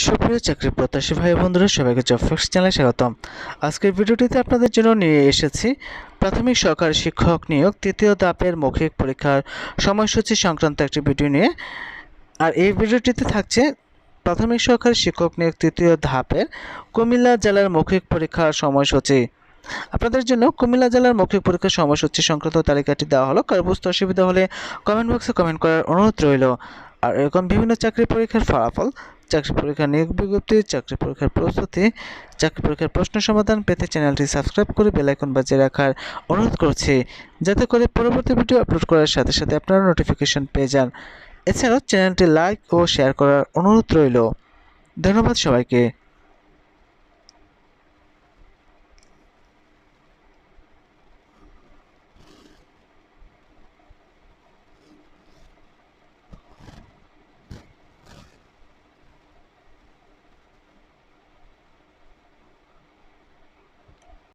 সুপ্রিয় চাকরি প্রত্যাশী ভাই বন্ধুরা, সবাইকে জব ফ্যাক্স চ্যানেলে স্বাগতম। আজকের ভিডিওটিতে আপনাদের জন্য নিয়ে এসেছি প্রাথমিক সহকারী শিক্ষক নিয়োগ, তৃতীয় ধাপের মৌখিক পরীক্ষার সময়সূচি সংক্রান্ত একটি ভিডিও নিয়ে। আর এই ভিডিওটিতে থাকছে প্রাথমিক সহকারী শিক্ষক নিয়োগ, তৃতীয় ধাপের কুমিল্লা জেলার মৌখিক পরীক্ষার সময়সূচি। আপনাদের জন্য কুমিল্লা জেলার মৌখিক পরীক্ষার সময়সূচি সংক্রান্ত তালিকাটি দেওয়া হলো। কারও বুঝতে অসুবিধা হলে কমেন্ট বক্সে কমেন্ট করার অনুরোধ রইল। আর এরকম বিভিন্ন চাকরি পরীক্ষার ফলাফল চাকরি পরীক্ষার নিয়োগ বিজ্ঞপ্তি, চাকরি পরীক্ষার প্রস্তুতি, চাকরি পরীক্ষার প্রশ্ন সমাধান পেতে চ্যানেলটি সাবস্ক্রাইব করে বেলাইকন বাজিয়ে রাখার অনুরোধ করছি, যাতে করে পরবর্তী ভিডিও আপলোড করার সাথে সাথে আপনারা নোটিফিকেশন পেয়ে যান। এছাড়াও চ্যানেলটি লাইক ও শেয়ার করার অনুরোধ রইল। ধন্যবাদ সবাইকে।